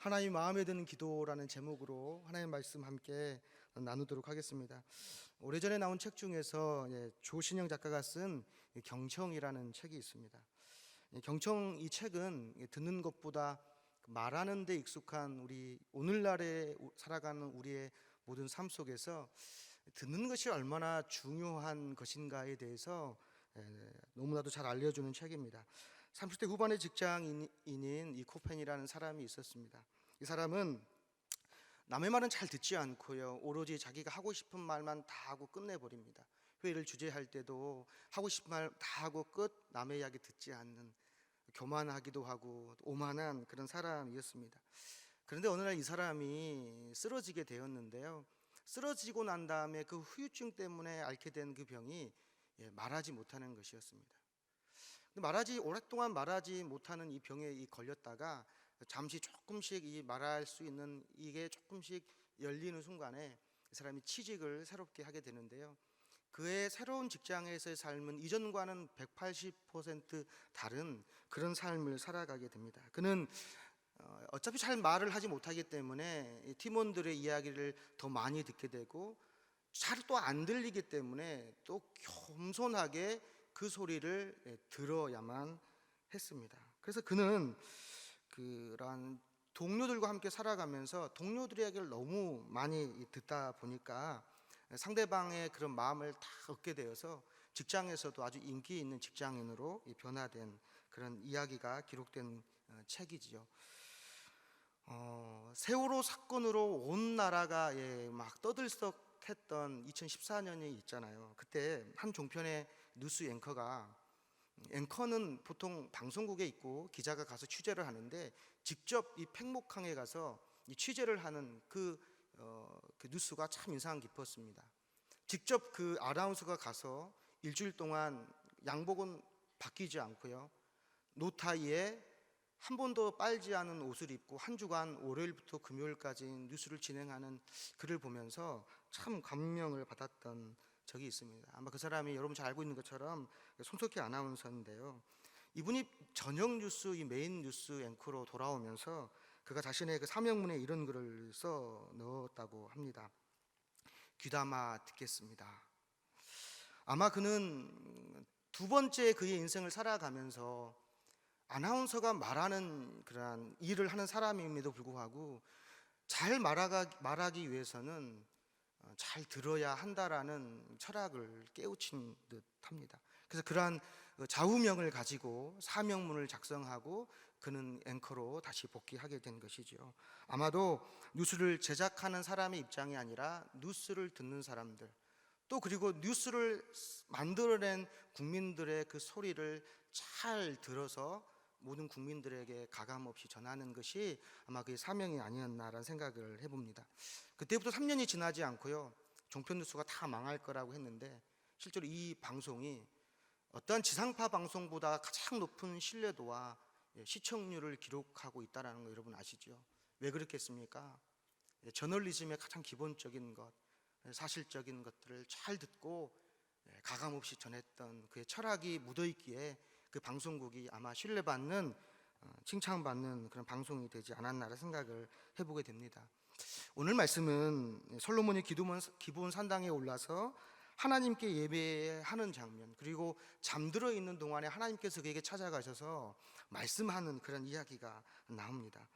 하나님 마음에 드는 기도라는 제목으로 하나님 말씀 함께 나누도록 하겠습니다. 오래전에 나온 책 중에서 예, 조신영 작가가 쓴이 경청이라는 책이 있습니다. 이 경청 이 책은 이 듣는 것보다 말하는 데 익숙한 우리 오늘날에 우- 살아가는 우리의 모든 삶 속에서 듣는 것이 얼마나 중요한 것인가에 대해서 에, 너무나도 잘 알려주는 책입니다. 30대 후반의 직장인인 이 코펜이라는 사람이 있었습니다. 이 사람은 남의 말은 잘 듣지 않고요. 오로지 자기가 하고 싶은 말만 다 하고 끝내버립니다. 회의를 주재할 때도 하고 싶은 말 다 하고 끝, 남의 이야기 듣지 않는 교만하기도 하고 오만한 그런 사람이었습니다. 그런데 어느 날 이 사람이 쓰러지게 되었는데요. 쓰러지고 난 다음에 그 후유증 때문에 앓게 된 그 병이 예, 말하지 못하는 것이었습니다. 말하지 오랫동안 말하지 못하는 이 병에 이 걸렸다가 잠시 조금씩 이 말할 수 있는 이게 조금씩 열리는 순간에 이 사람이 취직을 새롭게 하게 되는데요. 그의 새로운 직장에서의 삶은 이전과는 180% 다른 그런 삶을 살아가게 됩니다. 그는 어, 어차피 잘 말을 하지 못하기 때문에 이 팀원들의 이야기를 더 많이 듣게 되고 잘 또 안 들리기 때문에 또 겸손하게 그 소리를 예, 들어야만 했습니다. 그래서 그는 그러한 동료들과 함께 살아가면서 동료들의 이야기를 너무 많이 듣다 보니까 상대방의 그런 마음을 다 얻게 되어서 직장에서도 아주 인기 있는 직장인으로 이 변화된 그런 이야기가 기록된 어, 책이지요. 어, 세월호 사건으로 온 나라가 예, 막 떠들썩했던 2014년이 있잖아요. 그때 한 종편의 뉴스 앵커가 앵커는 보통 방송국에 있고 기자가 가서 취재를 하는데 직접 이 팽목항에 가서 이 취재를 하는 그, 어, 그 뉴스가 참 인상 깊었습니다. 직접 그 아나운서가 가서 일주일 동안 양복은 바뀌지 않고요. 노타이에 한 번도 빨지 않은 옷을 입고 한 주간 월요일부터 금요일까지 뉴스를 진행하는 글을 보면서 참 감명을 받았던 적이 있습니다. 아마 그 사람이 여러분 잘 알고 있는 것처럼 손석희 아나운서인데요. 이분이 저녁 뉴스 이 메인 뉴스 앵커로 돌아오면서 그가 자신의 그 사명문에 이런 글을 써 넣었다고 합니다. 귀담아 듣겠습니다. 아마 그는 두 번째 그의 인생을 살아가면서 아나운서가 말하는 그러한 일을 하는 사람임에도 불구하고 잘 말하기 위해서는 어, 잘 들어야 한다라는 철학을 깨우친 듯 합니다. 그래서 그러한 그 좌우명을 가지고 사명문을 작성하고 그는 앵커로 다시 복귀하게 된 것이지요. 아마도 뉴스를 제작하는 사람의 입장이 아니라 뉴스를 듣는 사람들 또 그리고 뉴스를 만들어낸 국민들의 그 소리를 잘 들어서 모든 국민들에게 가감 없이 전하는 것이 아마 그의 사명이 아니었나라는 생각을 해봅니다. 그때부터 3년이 지나지 않고요. 종편 뉴스가 다 망할 거라고 했는데 실제로 이 방송이 어떤 지상파 방송보다 가장 높은 신뢰도와 예, 시청률을 기록하고 있다는 거 여러분 아시죠? 왜 그렇겠습니까? 예, 저널리즘의 가장 기본적인 것, 예, 사실적인 것들을 잘 듣고 예, 가감 없이 전했던 그의 철학이 묻어 있기에 그 방송국이 아마 신뢰받는 어, 칭찬받는 그런 방송이 되지 않았나라 생각을 해보게 됩니다. 오늘 말씀은 솔로몬이 기도문 기본 산당에 올라서 하나님께 예배하는 장면 그리고 잠들어 있는 동안에 하나님께서 그에게 찾아가셔서 말씀하는 그런 이야기가 나옵니다.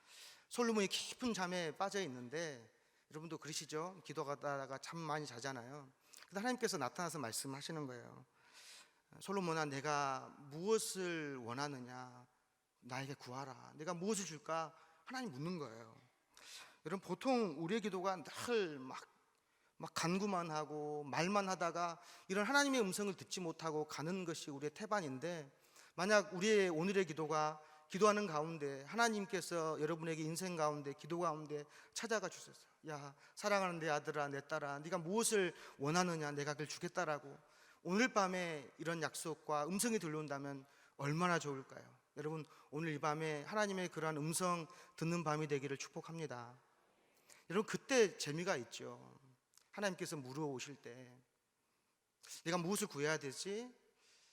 솔로몬이 깊은 잠에 빠져 있는데 여러분도 그러시죠? 기도하다가 잠 많이 자잖아요. 근데 하나님께서 나타나서 말씀하시는 거예요. 솔로몬아 내가 무엇을 원하느냐? 나에게 구하라. 내가 무엇을 줄까? 하나님 묻는 거예요. 여러분 보통 우리의 기도가 늘막 막 간구만 하고 말만 하다가 이런 하나님의 음성을 듣지 못하고 가는 것이 우리의 태반인데 만약 우리의 오늘의 기도가 기도하는 가운데 하나님께서 여러분에게 인생 가운데 기도 가운데 찾아가 주셨어요. 야 사랑하는 내 아들아 내 딸아 네가 무엇을 원하느냐? 내가 그걸 주겠다라고 오늘 밤에 이런 약속과 음성이 들려온다면 얼마나 좋을까요? 여러분 오늘 이 밤에 하나님의 그러한 음성 듣는 밤이 되기를 축복합니다. 여러분 그때 재미가 있죠. 하나님께서 물어오실 때 내가 무엇을 구해야 되지?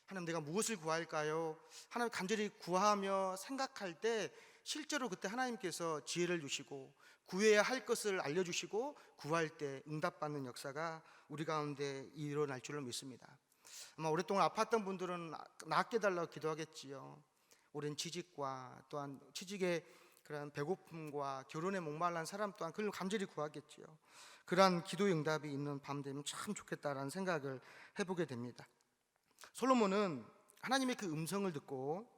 하나님 내가 무엇을 구할까요? 하나님 간절히 구하며 생각할 때 실제로 그때 하나님께서 지혜를 주시고 구해야 할 것을 알려주시고 구할 때 응답받는 역사가 우리 가운데 일어날 줄로 믿습니다. 아마 오랫동안 아팠던 분들은 낫게 달라고 기도하겠지요. 오랜 취직과 또한 취직의 그런 배고픔과 결혼에 목말란 사람 또한 그걸 간절히 구하겠지요. 그러한 기도의 응답이 있는 밤 되면 참 좋겠다라는 생각을 해보게 됩니다. 솔로몬은 하나님의 그 음성을 듣고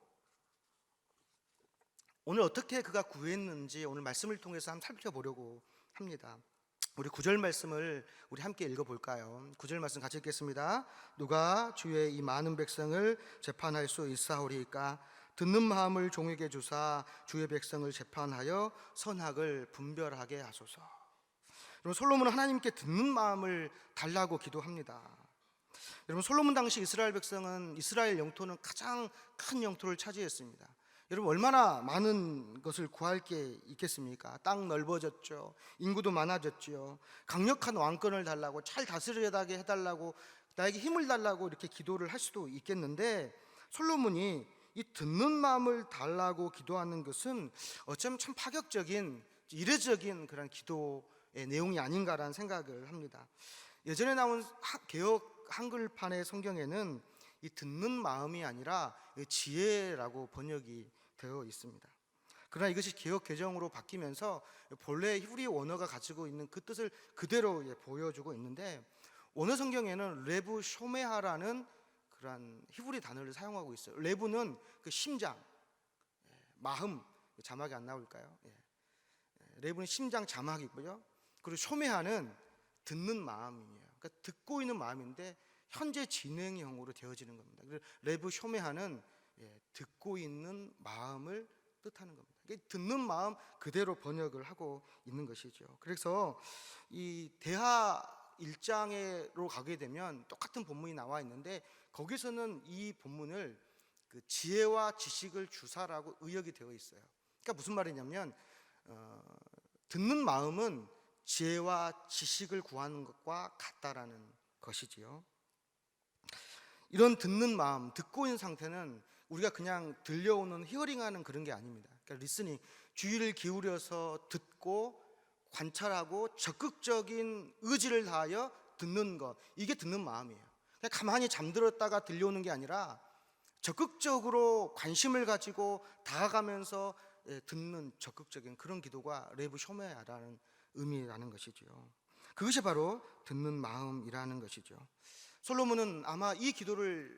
오늘 어떻게 그가 구했는지 오늘 말씀을 통해서 한번 살펴보려고 합니다. 우리 구절 말씀을 우리 함께 읽어볼까요? 구절 말씀 같이 읽겠습니다. 누가 주의 이 많은 백성을 재판할 수 있사오리까? 듣는 마음을 종에게 주사 주의 백성을 재판하여 선악을 분별하게 하소서. 여러분 솔로몬은 하나님께 듣는 마음을 달라고 기도합니다. 여러분 솔로몬 당시 이스라엘 백성은 이스라엘 영토는 가장 큰 영토를 차지했습니다. 여러분 얼마나 많은 것을 구할 게 있겠습니까? 땅 넓어졌죠. 인구도 많아졌죠. 강력한 왕권을 달라고 잘 다스려다게 해달라고 나에게 힘을 달라고 이렇게 기도를 할 수도 있겠는데 솔로몬이 이 듣는 마음을 달라고 기도하는 것은 어쩌면 참 파격적인 이례적인 그런 기도의 내용이 아닌가라는 생각을 합니다. 예전에 나온 하- 개혁 한글판의 성경에는 이 듣는 마음이 아니라 이 지혜라고 번역이 되어 있습니다. 그러나 이것이 개혁 개정으로 바뀌면서 본래 히브리 원어가 가지고 있는 그 뜻을 그대로 예, 보여주고 있는데 원어 성경에는 레브 쇼메하라는 그러한 히브리 단어를 사용하고 있어요. 레브는 그 심장, 예, 마음 자막이 안 나올까요? 예. 예, 레브는 심장 자막이고요. 그리고 쇼메하는 듣는 마음이에요. 그러니까 듣고 있는 마음인데 현재 진행형으로 되어지는 겁니다. 레브 쇼메하는 예, 듣고 있는 마음을 뜻하는 겁니다. 듣는 마음 그대로 번역을 하고 있는 것이죠. 그래서 이 대하 1장으로 가게 되면 똑같은 본문이 나와 있는데 거기서는 이 본문을 그 지혜와 지식을 주사라고 의역이 되어 있어요. 그러니까 무슨 말이냐면 어, 듣는 마음은 지혜와 지식을 구하는 것과 같다라는 것이지요. 이런 듣는 마음, 듣고 있는 상태는 우리가 그냥 들려오는 히어링하는 그런 게 아닙니다. 그러니까 리스닝, 주의를 기울여서 듣고 관찰하고 적극적인 의지를 다하여 듣는 것, 이게 듣는 마음이에요. 그냥 가만히 잠들었다가 들려오는 게 아니라 적극적으로 관심을 가지고 다가가면서 예, 듣는 적극적인 그런 기도가 레브 쇼메야라는 의미라는 것이죠. 그것이 바로 듣는 마음이라는 것이죠. 솔로몬은 아마 이 기도를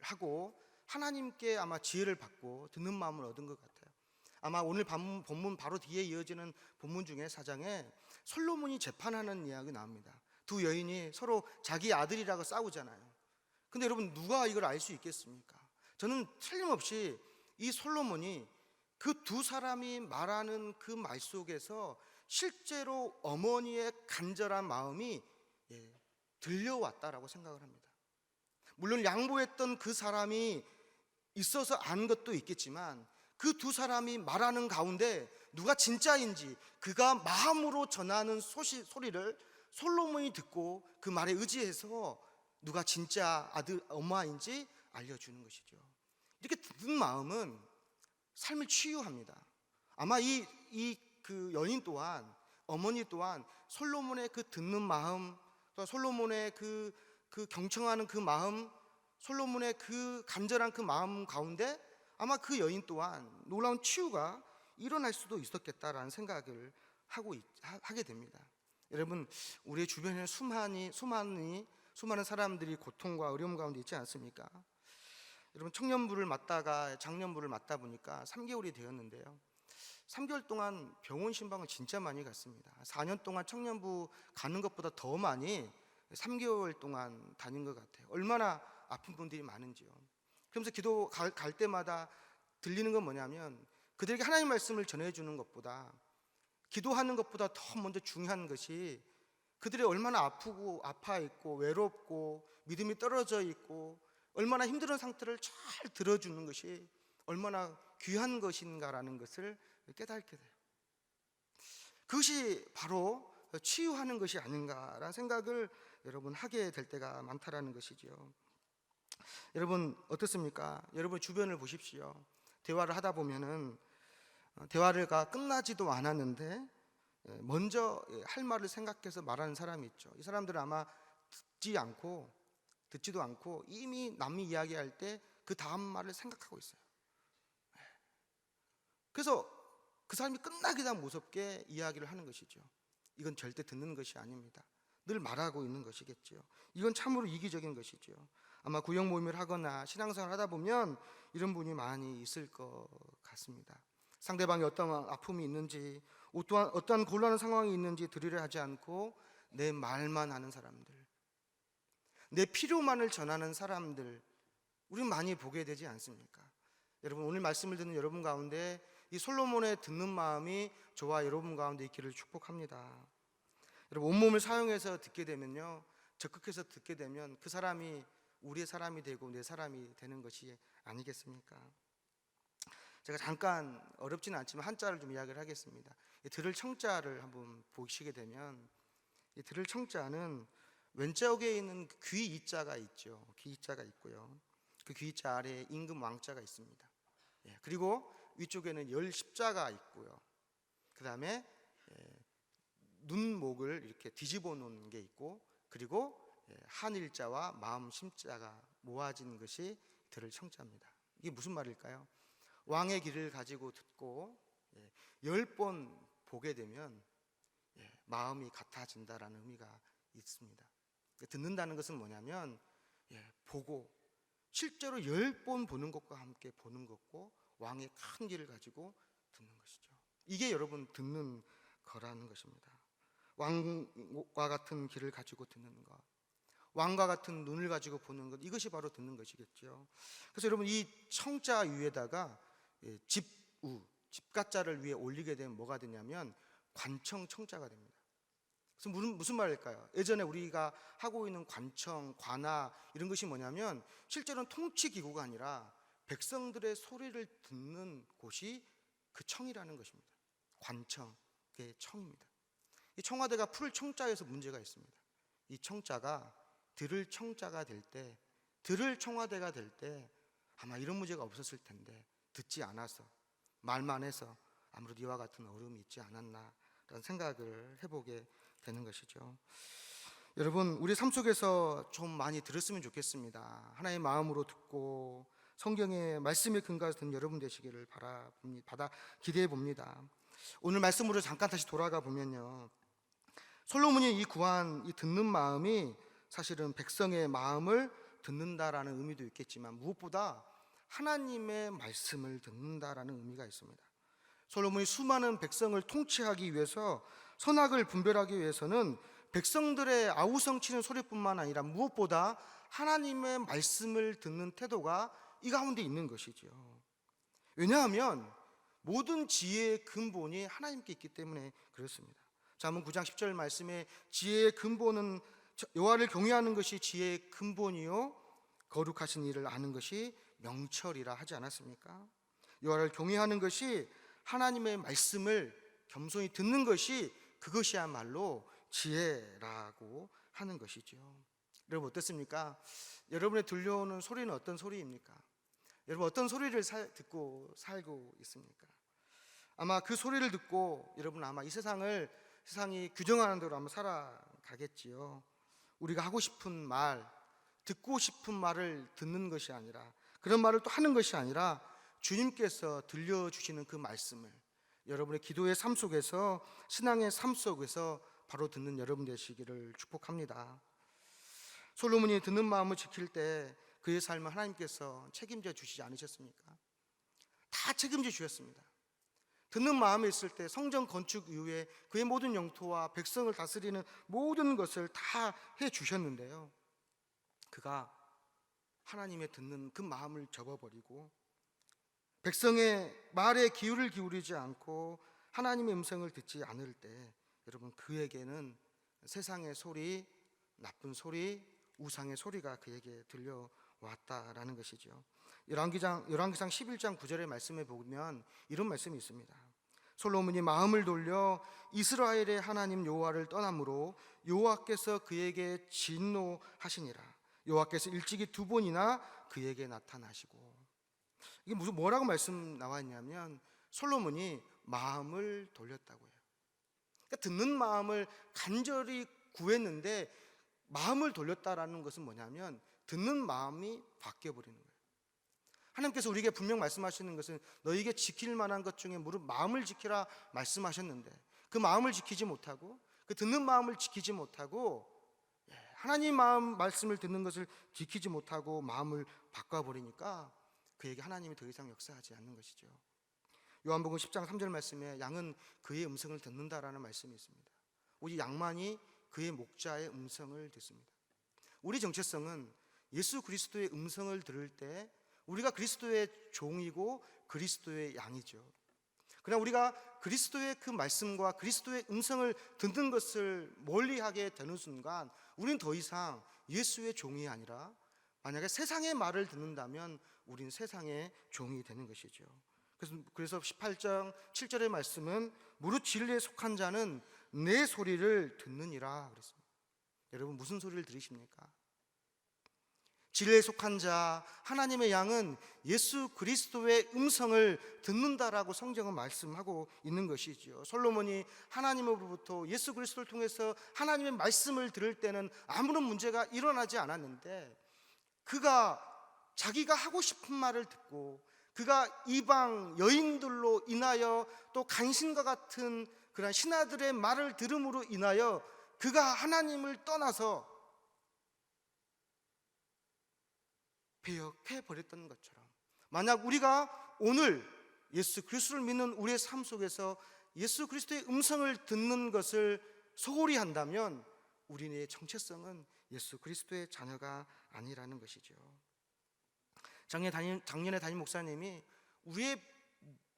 하고 하나님께 아마 지혜를 받고 듣는 마음을 얻은 것 같아요. 아마 오늘 밤- 본문 바로 뒤에 이어지는 본문 중에 사장에 솔로몬이 재판하는 이야기 나옵니다. 두 여인이 서로 자기 아들이라고 싸우잖아요. 근데 여러분 누가 이걸 알 수 있겠습니까? 저는 틀림없이 이 솔로몬이 그 두 사람이 말하는 그 말 속에서 실제로 어머니의 간절한 마음이 예, 들려왔다라고 생각을 합니다. 물론 양보했던 그 사람이 있어서 안 것도 있겠지만 그 두 사람이 말하는 가운데 누가 진짜인지 그가 마음으로 전하는 소시, 소리를 솔로몬이 듣고 그 말에 의지해서 누가 진짜 아들 엄마인지 알려주는 것이죠. 이렇게 듣는 마음은 삶을 치유합니다. 아마 이 이그 여인 또한 어머니 또한 솔로몬의 그 듣는 마음, 또 솔로몬의 그, 그 경청하는 그 마음, 솔로몬의 그 간절한 그 마음 가운데 아마 그 여인 또한 놀라운 치유가 일어날 수도 있었겠다라는 생각을 하고 있, 하, 하게 됩니다. 여러분 우리 주변에 수많이 수많이 수많은 사람들이 고통과 어려움 가운데 있지 않습니까? 여러분 청년부를 맡다가 장년부를 맡다 보니까 3개월이 되었는데요. 3개월 동안 병원 신방을 진짜 많이 갔습니다. 4년 동안 청년부 가는 것보다 더 많이 3개월 동안 다닌 것 같아요. 얼마나 아픈 분들이 많은지요. 그러면서 기도 갈, 갈 때마다 들리는 건 뭐냐면 그들에게 하나님 말씀을 전해주는 것보다 기도하는 것보다 더 먼저 중요한 것이 그들이 얼마나 아프고 아파 있고 외롭고 믿음이 떨어져 있고 얼마나 힘든 상태를 잘 들어주는 것이 얼마나 귀한 것인가라는 것을 깨닫게 돼요. 그것이 바로 치유하는 것이 아닌가라는 생각을 여러분 하게 될 때가 많다라는 것이지요. 여러분 어떻습니까? 여러분 주변을 보십시오. 대화를 하다 보면은 어, 대화가 끝나지도 않았는데 예, 먼저 예, 할 말을 생각해서 말하는 사람이 있죠. 이 사람들은 아마 듣지 않고 듣지도 않고 이미 남이 이야기할 때 그 다음 말을 생각하고 있어요. 예. 그래서 그 사람이 끝나기 다 무섭게 이야기를 하는 것이죠. 이건 절대 듣는 것이 아닙니다. 늘 말하고 있는 것이겠죠. 이건 참으로 이기적인 것이죠. 아마 구역 모임을 하거나 신앙생활 하다 보면 이런 분이 많이 있을 것 같습니다. 상대방이 어떤 아픔이 있는지, 어떠한, 어떠한 곤란한 상황이 있는지 들으려 하지 않고 내 말만 하는 사람들, 내 필요만을 전하는 사람들, 우리는 많이 보게 되지 않습니까? 여러분 오늘 말씀을 듣는 여러분 가운데 이 솔로몬의 듣는 마음이 저와 여러분 가운데 있기를 축복합니다. 여러분 온몸을 사용해서 듣게 되면요, 적극해서 듣게 되면 그 사람이 우리의 사람이 되고 내 사람이 되는 것이 아니겠습니까? 제가 잠깐 어렵지는 않지만 한자를 좀 이야기를 하겠습니다. 이 들을 청자를 한번 보시게 되면 이 들을 청자는 왼쪽에 있는 그귀 이자가 있죠. 귀 이자가 있고요. 그 귀자 아래에 임금 왕자가 있습니다. 예, 그리고 위쪽에는 열 십자가 있고요. 그 다음에 눈목을 이렇게 뒤집어 놓은 게 있고 그리고 예, 한일자와 마음 심자가 모아진 것이 들을 청자입니다. 이게 무슨 말일까요? 왕의 길을 가지고 듣고 예, 열번 보게 되면 예, 마음이 같아진다라는 의미가 있습니다. 그러니까 듣는다는 것은 뭐냐면 예, 보고 실제로 열 번 보는 것과 함께 보는 것고 왕의 큰 길을 가지고 듣는 것이죠. 이게 여러분 듣는 거라는 것입니다. 왕과 같은 길을 가지고 듣는 것, 왕과 같은 눈을 가지고 보는 것, 이것이 바로 듣는 것이겠죠. 그래서 여러분 이 청자 위에다가 예, 집우, 집가자를 위에 올리게 되면 뭐가 되냐면 관청 청자가 됩니다. 그래서 무슨, 무슨 말일까요? 예전에 우리가 하고 있는 관청, 관아 이런 것이 뭐냐면 실제로는 통치 기구가 아니라 백성들의 소리를 듣는 곳이 그 청이라는 것입니다. 관청, 그게 청입니다. 이 청와대가 풀 청자에서 문제가 있습니다. 이 청자가 들을 청자가 될 때, 들을 청와대가 될 때 아마 이런 문제가 없었을 텐데 듣지 않아서 말만 해서 아무래도 이와 같은 어려움이 있지 않았나라는 생각을 해보게 되는 것이죠. 여러분, 우리 삶 속에서 좀 많이 들었으면 좋겠습니다. 하나의 마음으로 듣고 성경의 말씀에 근거해서 듣는 여러분 되시기를 바라봅니다. 받아 기대해 봅니다. 오늘 말씀으로 잠깐 다시 돌아가 보면요. 솔로몬이 이 구한 이 듣는 마음이 사실은 백성의 마음을 듣는다라는 의미도 있겠지만 무엇보다 하나님의 말씀을 듣는다라는 의미가 있습니다. 솔로몬이 수많은 백성을 통치하기 위해서 선악을 분별하기 위해서는 백성들의 아우성치는 소리뿐만 아니라 무엇보다 하나님의 말씀을 듣는 태도가 이 가운데 있는 것이죠. 왜냐하면 모든 지혜의 근본이 하나님께 있기 때문에 그렇습니다. 잠언 9장 10절 말씀에 지혜의 근본은 여호와를 경외하는 것이 지혜의 근본이요 거룩하신 일을 아는 것이 명철이라 하지 않았습니까? 여호와를 경외하는 것이 하나님의 말씀을 겸손히 듣는 것이 그것이야말로 지혜라고 하는 것이죠. 여러분 어떻습니까? 여러분의 들려오는 소리는 어떤 소리입니까? 여러분 어떤 소리를 살, 듣고 살고 있습니까? 아마 그 소리를 듣고 여러분 아마 이 세상을 세상이 규정하는 대로 아마 살아가겠지요. 우리가 하고 싶은 말, 듣고 싶은 말을 듣는 것이 아니라 그런 말을 또 하는 것이 아니라 주님께서 들려주시는 그 말씀을 여러분의 기도의 삶 속에서 신앙의 삶 속에서 바로 듣는 여러분 되시기를 축복합니다. 솔로몬이 듣는 마음을 지킬 때 그의 삶을 하나님께서 책임져 주시지 않으셨습니까? 다 책임져 주셨습니다. 듣는 마음이 있을 때 성전 건축 이후에 그의 모든 영토와 백성을 다스리는 모든 것을 다 해 주셨는데요. 그가 하나님의 듣는 그 마음을 접어버리고 백성의 말에 기울을 기울이지 않고 하나님의 음성을 듣지 않을 때 여러분 그에게는 세상의 소리, 나쁜 소리, 우상의 소리가 그에게 들려왔다라는 것이죠. 열왕기상 11장 9절의 말씀에 보면 이런 말씀이 있습니다. 솔로몬이 마음을 돌려 이스라엘의 하나님 여호와를 떠남으로 여호와께서 그에게 진노하시니라. 여호와께서 일찍이 두 번이나 그에게 나타나시고 이게 무슨 뭐라고 말씀 나와 있냐면 솔로몬이 마음을 돌렸다고 해요. 그러니까 듣는 마음을 간절히 구했는데 마음을 돌렸다라는 것은 뭐냐면 듣는 마음이 바뀌어 버리는 거예요. 하나님께서 우리에게 분명 말씀하시는 것은 너에게 지킬 만한 것 중에 무릇 마음을 지키라 말씀하셨는데 그 마음을 지키지 못하고 그 듣는 마음을 지키지 못하고 예, 하나님 마음 말씀을 듣는 것을 지키지 못하고 마음을 바꿔 버리니까 그에게 하나님이 더 이상 역사하지 않는 것이죠. 요한복음 10장 3절 말씀에 양은 그의 음성을 듣는다라는 말씀이 있습니다. 오직 양만이 그의 목자의 음성을 듣습니다. 우리 정체성은 예수 그리스도의 음성을 들을 때 우리가 그리스도의 종이고 그리스도의 양이죠. 그러나 우리가 그리스도의 그 말씀과 그리스도의 음성을 듣는 것을 멀리하게 되는 순간 우리는 더 이상 예수의 종이 아니라 만약에 세상의 말을 듣는다면 우린 세상의 종이 되는 것이죠. 그래서 18장 7절의 말씀은 무릇 진리에 속한 자는 내 소리를 듣느니라 그랬습니다. 여러분 무슨 소리를 들으십니까? 진리에 속한 자 하나님의 양은 예수 그리스도의 음성을 듣는다라고 성경은 말씀하고 있는 것이지요. 솔로몬이 하나님으로부터 예수 그리스도를 통해서 하나님의 말씀을 들을 때는 아무런 문제가 일어나지 않았는데 그가 자기가 하고 싶은 말을 듣고 그가 이방 여인들로 인하여 또 간신과 같은 그런 신하들의 말을 들음으로 인하여 그가 하나님을 떠나서 배역해 버렸던 것처럼 만약 우리가 오늘 예수 그리스도를 믿는 우리의 삶 속에서 예수 그리스도의 음성을 듣는 것을 소홀히 한다면 우리의 정체성은 예수 그리스도의 자녀가 아니라는 것이죠. 작년에 담임, 작년에 담임 목사님이 우리의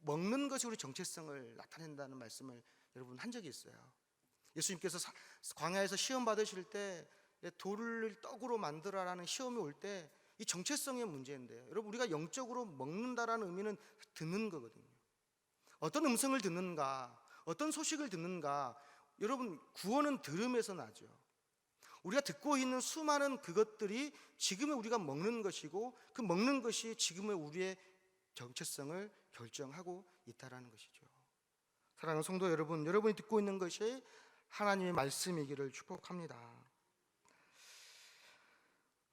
먹는 것이 우리 정체성을 나타낸다는 말씀을 여러분 한 적이 있어요. 예수님께서 사- 광야에서 시험 받으실 때 돌을 떡으로 만들어라는 시험이 올 때 이 정체성의 문제인데 여러분 우리가 영적으로 먹는다라는 의미는 듣는 거거든요. 어떤 음성을 듣는가, 어떤 소식을 듣는가, 여러분 구원은 들음에서 나죠. 우리가 듣고 있는 수많은 그것들이 지금의 우리가 먹는 것이고 그 먹는 것이 지금의 우리의 정체성을 결정하고 있다라는 것이죠. 사랑하는 성도 여러분, 여러분이 듣고 있는 것이 하나님의 말씀이기를 축복합니다.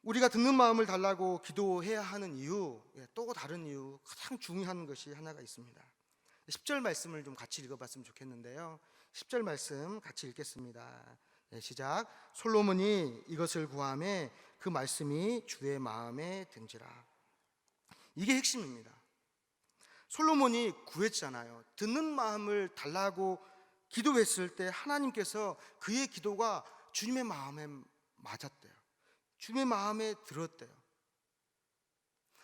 우리가 듣는 마음을 달라고 기도해야 하는 이유, 예, 또 다른 이유, 가장 중요한 것이 하나가 있습니다. 10절 말씀을 좀 같이 읽어봤으면 좋겠는데요. 10절 말씀 같이 읽겠습니다. 예, 시작. 솔로몬이 이것을 구함에 그 말씀이 주의 마음에 든지라. 이게 핵심입니다. 솔로몬이 구했잖아요. 듣는 마음을 달라고 기도했을 때 하나님께서 그의 기도가 주님의 마음에 맞았대요. 주님의 마음에 들었대요.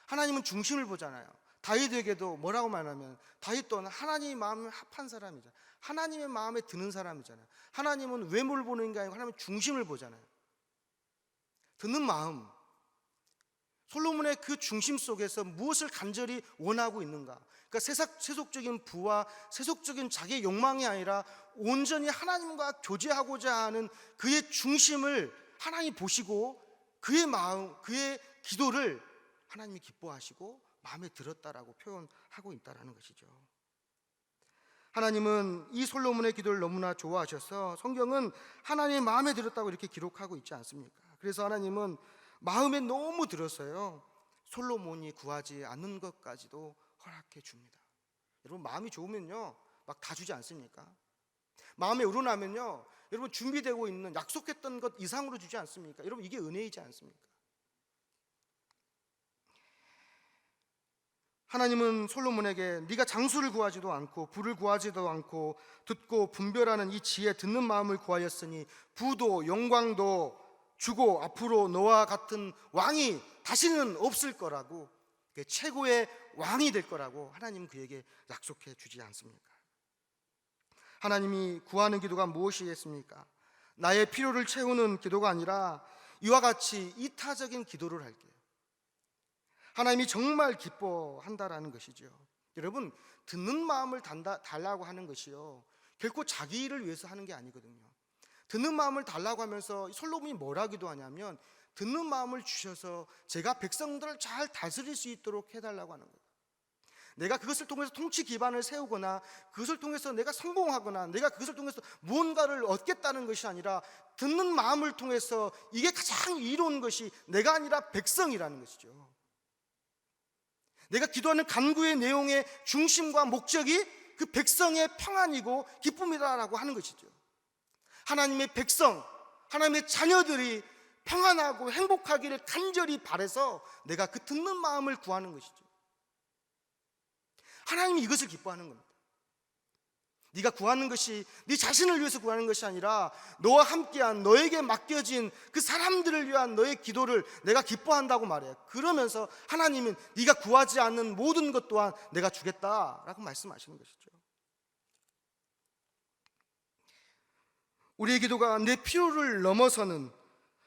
하나님은 중심을 보잖아요. 다윗에게도 뭐라고 말하면 다윗도 하나님의 마음에 합한 사람이잖아요. 하나님의 마음에 드는 사람이잖아요. 하나님은 외모를 보는 게 아니고 하나님은 중심을 보잖아요. 듣는 마음. 솔로몬의 그 중심 속에서 무엇을 간절히 원하고 있는가? 그러니까 세상, 세속적인 부와 세속적인 자기의 욕망이 아니라 온전히 하나님과 교제하고자 하는 그의 중심을 하나님이 보시고 그의 마음, 그의 기도를 하나님이 기뻐하시고 마음에 들었다라고 표현하고 있다라는 것이죠. 하나님은 이 솔로몬의 기도를 너무나 좋아하셔서 성경은 하나님의 마음에 들었다고 이렇게 기록하고 있지 않습니까? 그래서 하나님은 마음에 너무 들었어요. 솔로몬이 구하지 않는 것까지도 허락해 줍니다. 여러분 마음이 좋으면요 막 다 주지 않습니까? 마음에 우러나면요 여러분 준비되고 있는 약속했던 것 이상으로 주지 않습니까? 여러분 이게 은혜이지 않습니까? 하나님은 솔로몬에게 네가 장수를 구하지도 않고 부를 구하지도 않고 듣고 분별하는 이 지혜 듣는 마음을 구하였으니 부도 영광도 주고 앞으로 너와 같은 왕이 다시는 없을 거라고 그 최고의 왕이 될 거라고 하나님 그에게 약속해 주지 않습니까? 하나님이 구하는 기도가 무엇이겠습니까? 나의 필요를 채우는 기도가 아니라 이와 같이 이타적인 기도를 할게요. 하나님이 정말 기뻐한다라는 것이죠. 여러분 듣는 마음을 단다, 달라고 하는 것이요 결코 자기 일을 위해서 하는 게 아니거든요. 듣는 마음을 달라고 하면서 솔로몬이 뭐라기도 하냐면 듣는 마음을 주셔서 제가 백성들을 잘 다스릴 수 있도록 해달라고 하는 거예요. 내가 그것을 통해서 통치 기반을 세우거나 그것을 통해서 내가 성공하거나 내가 그것을 통해서 무언가를 얻겠다는 것이 아니라 듣는 마음을 통해서 이게 가장 이로운 것이 내가 아니라 백성이라는 것이죠. 내가 기도하는 간구의 내용의 중심과 목적이 그 백성의 평안이고 기쁨이다라고 하는 것이죠. 하나님의 백성, 하나님의 자녀들이 평안하고 행복하기를 간절히 바래서 내가 그 듣는 마음을 구하는 것이죠. 하나님이 이것을 기뻐하는 겁니다. 네가 구하는 것이 네 자신을 위해서 구하는 것이 아니라 너와 함께한 너에게 맡겨진 그 사람들을 위한 너의 기도를 내가 기뻐한다고 말해요. 그러면서 하나님은 네가 구하지 않는 모든 것 또한 내가 주겠다라고 말씀하시는 것이죠. 우리의 기도가 내 필요를 넘어서는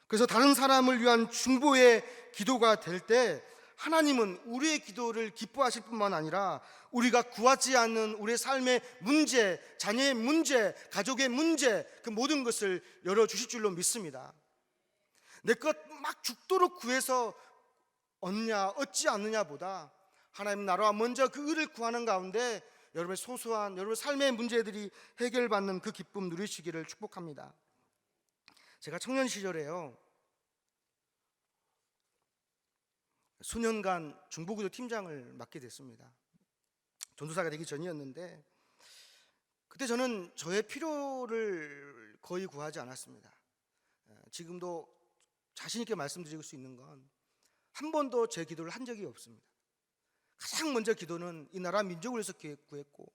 그래서 다른 사람을 위한 중보의 기도가 될 때 하나님은 우리의 기도를 기뻐하실 뿐만 아니라 우리가 구하지 않는 우리의 삶의 문제, 자녀의 문제, 가족의 문제 그 모든 것을 열어 주실 줄로 믿습니다. 내 것 막 죽도록 구해서 얻냐 얻지 않느냐 보다 하나님 나라와 먼저 그 의를 구하는 가운데 여러분의 소소한 여러분의 삶의 문제들이 해결받는 그 기쁨 누리시기를 축복합니다. 제가 청년 시절에요. 수년간 중부구도 팀장을 맡게 됐습니다. 전도사가 되기 전이었는데 그때 저는 저의 필요를 거의 구하지 않았습니다. 에, 지금도 자신 있게 말씀드릴 수 있는 건 한 번도 제 기도를 한 적이 없습니다. 가장 먼저 기도는 이 나라 민족을 위해서 기- 구했고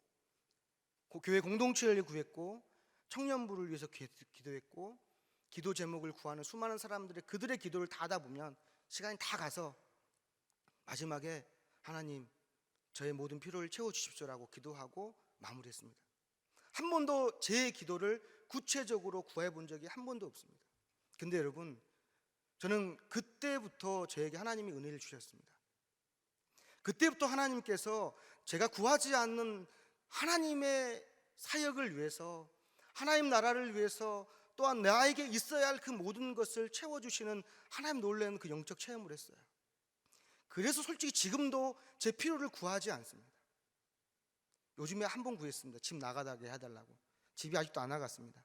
고- 교회 공동체를 구했고 청년부를 위해서 기- 기도했고 기도 제목을 구하는 수많은 사람들의 그들의 기도를 다 하다 보면 시간이 다 가서 마지막에 하나님 저의 모든 필요를 채워 주십시오라고 기도하고 마무리했습니다. 한 번도 제 기도를 구체적으로 구해 본 적이 한 번도 없습니다. 근데 여러분 저는 그때부터 저에게 하나님이 은혜를 주셨습니다. 그때부터 하나님께서 제가 구하지 않는 하나님의 사역을 위해서 하나님 나라를 위해서 또한 나에게 있어야 할 그 모든 것을 채워주시는 하나님 놀라는 그 영적 체험을 했어요. 그래서 솔직히 지금도 제 필요를 구하지 않습니다. 요즘에 한 번 구했습니다. 집 나가다게 해달라고. 집이 아직도 안 나갔습니다.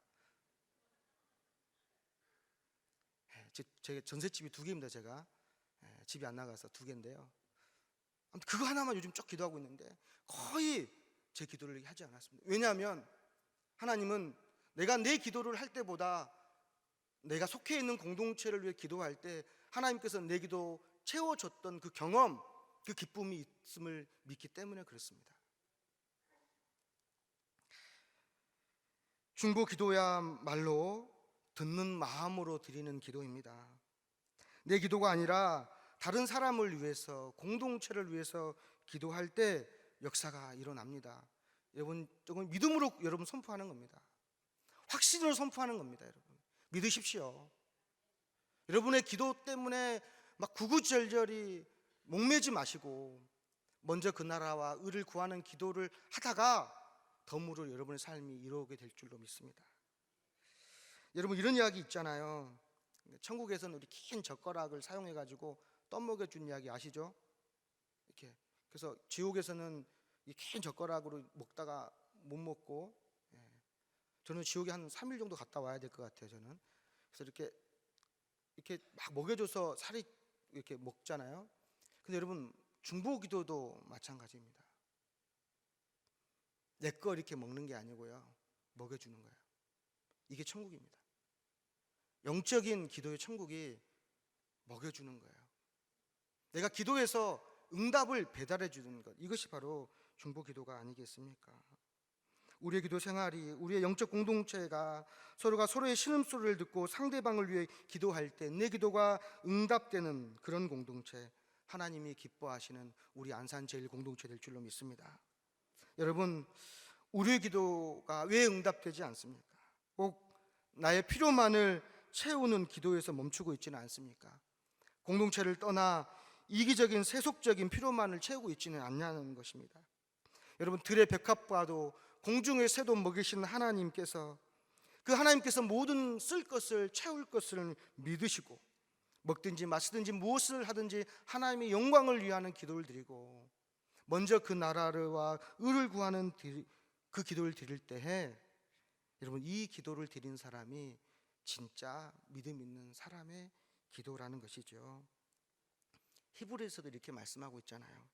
예, 제, 제 전셋집이 두 개입니다. 제가 예, 집이 안 나가서 두 개인데요. 아무튼 그거 하나만 요즘 쭉 기도하고 있는데 거의 제 기도를 하지 않았습니다. 왜냐하면 하나님은 내가 내 기도를 할 때보다 내가 속해 있는 공동체를 위해 기도할 때 하나님께서 내 기도 채워줬던 그 경험, 그 기쁨이 있음을 믿기 때문에 그렇습니다. 중보 기도야말로 듣는 마음으로 드리는 기도입니다. 내 기도가 아니라 다른 사람을 위해서 공동체를 위해서 기도할 때 역사가 일어납니다. 여러분 조금 믿음으로 여러분 선포하는 겁니다. 확신으로 선포하는 겁니다, 여러분. 믿으십시오. 여러분의 기도 때문에 막 구구절절히 목매지 마시고 먼저 그 나라와 의를 구하는 기도를 하다가 덤으로 여러분의 삶이 이루어게 될 줄로 믿습니다. 여러분 이런 이야기 있잖아요. 천국에서는 우리 긴 젓가락을 사용해 가지고 떠먹여 준 이야기 아시죠? 이렇게 그래서 지옥에서는 이긴 젓가락으로 먹다가 못 먹고 예. 저는 지옥에 한 3일 정도 갔다 와야 될 것 같아요. 저는 그래서 이렇게 이렇게 막 먹여줘서 살이 이렇게 먹잖아요. 근데 여러분 중보 기도도 마찬가지입니다. 내 거 이렇게 먹는 게 아니고요. 먹여주는 거예요. 이게 천국입니다. 영적인 기도의 천국이 먹여주는 거예요. 내가 기도해서 응답을 배달해 주는 것. 이것이 바로 중보 기도가 아니겠습니까? 우리의 기도 생활이 우리의 영적 공동체가 서로가 서로의 신음소리를 듣고 상대방을 위해 기도할 때 내 기도가 응답되는 그런 공동체 하나님이 기뻐하시는 우리 안산 제일 공동체 될 줄로 믿습니다. 여러분 우리의 기도가 왜 응답되지 않습니까? 꼭 나의 필요만을 채우는 기도에서 멈추고 있지는 않습니까? 공동체를 떠나 이기적인 세속적인 필요만을 채우고 있지는 않냐는 것입니다. 여러분 들의 백합과도 공중의 새도 먹이신 하나님께서 그 하나님께서 모든 쓸 것을 채울 것을 믿으시고 먹든지 마시든지 무엇을 하든지 하나님의 영광을 위하는 기도를 드리고 먼저 그 나라와 의를 구하는 디- 그 기도를 드릴 때에 여러분 이 기도를 드린 사람이 진짜 믿음 있는 사람의 기도라는 것이죠. 히브리서도 이렇게 말씀하고 있잖아요.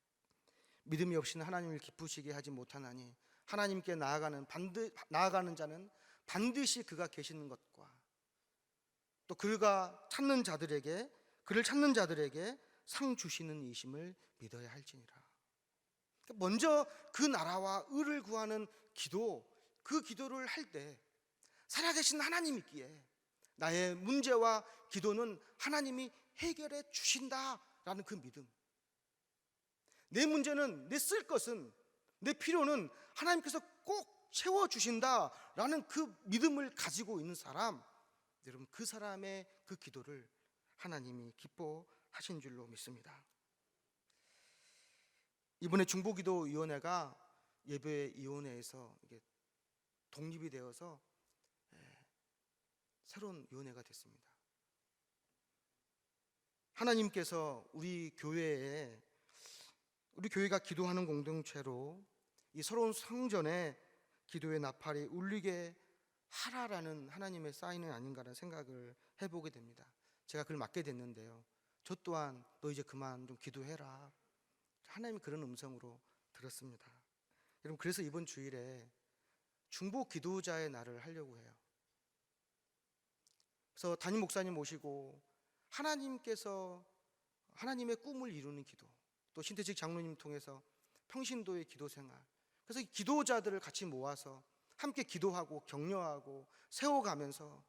믿음이 없이는 하나님을 기쁘시게 하지 못하나니 하나님께 나아가는 반드 나아가는 자는 반드시 그가 계시는 것과 또 그가 찾는 자들에게 그를 찾는 자들에게 상 주시는 이심을 믿어야 할지니라. 그러니까 먼저 그 나라와 의를 구하는 기도 그 기도를 할 때 살아계신 하나님 있기에 나의 문제와 기도는 하나님이 해결해 주신다라는 그 믿음. 내 문제는 내 쓸 것은 내 필요는 하나님께서 꼭 채워 주신다라는 그 믿음을 가지고 있는 사람 여러분 그 사람의 그 기도를 하나님이 기뻐하신 줄로 믿습니다. 이번에 중보기도위원회가 예배위원회에서 독립이 되어서 예, 새로운 위원회가 됐습니다. 하나님께서 우리 교회에 우리 교회가 기도하는 공동체로 이 서러운 성전에 기도의 나팔이 울리게 하라라는 하나님의 사인은 아닌가라는 생각을 해보게 됩니다. 제가 그걸 맡게 됐는데요. 저 또한 너 이제 그만 좀 기도해라. 하나님이 그런 음성으로 들었습니다. 여러분 그래서 이번 주일에 중보 기도자의 날을 하려고 해요. 그래서 담임 목사님 모시고 하나님께서 하나님의 꿈을 이루는 기도, 또 신태식 장로님 통해서 평신도의 기도 생활. 그래서 이 기도자들을 같이 모아서 함께 기도하고 격려하고 세워가면서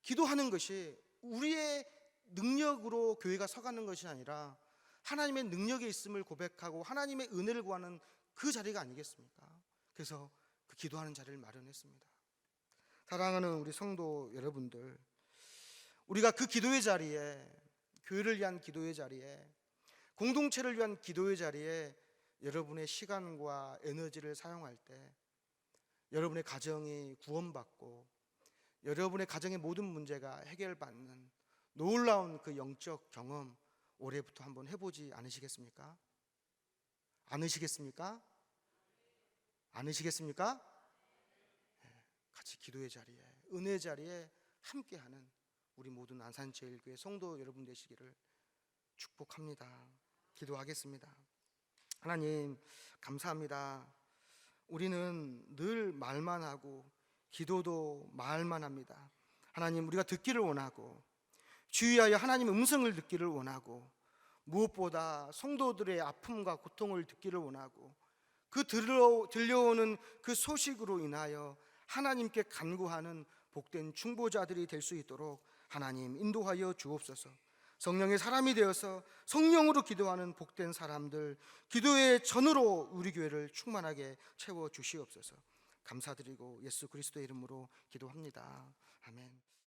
기도하는 것이 우리의 능력으로 교회가 서가는 것이 아니라 하나님의 능력이 있음을 고백하고 하나님의 은혜를 구하는 그 자리가 아니겠습니까? 그래서 그 기도하는 자리를 마련했습니다. 사랑하는 우리 성도 여러분들, 우리가 그 기도의 자리에 교회를 위한 기도의 자리에 공동체를 위한 기도의 자리에 여러분의 시간과 에너지를 사용할 때 여러분의 가정이 구원받고 여러분의 가정의 모든 문제가 해결받는 놀라운 그 영적 경험 올해부터 한번 해보지 않으시겠습니까? 않으시겠습니까? 않으시겠습니까? 예, 같이 기도의 자리에 은혜 자리에 함께하는 우리 모든 안산제일교회 성도 여러분 되시기를 축복합니다. 기도하겠습니다. 하나님 감사합니다. 우리는 늘 말만 하고 기도도 말만 합니다. 하나님 우리가 듣기를 원하고 주의하여 하나님의 음성을 듣기를 원하고 무엇보다 성도들의 아픔과 고통을 듣기를 원하고 그 들려, 들려 오는 그 소식으로 인하여 하나님께 간구하는 복된 중보자들이 될 수 있도록 하나님 인도하여 주옵소서. 성령의 사람이 되어서 성령으로 기도하는 복된 사람들 기도의 전으로 우리 교회를 충만하게 채워 주시옵소서. 감사드리고 예수 그리스도의 이름으로 기도합니다. 아멘.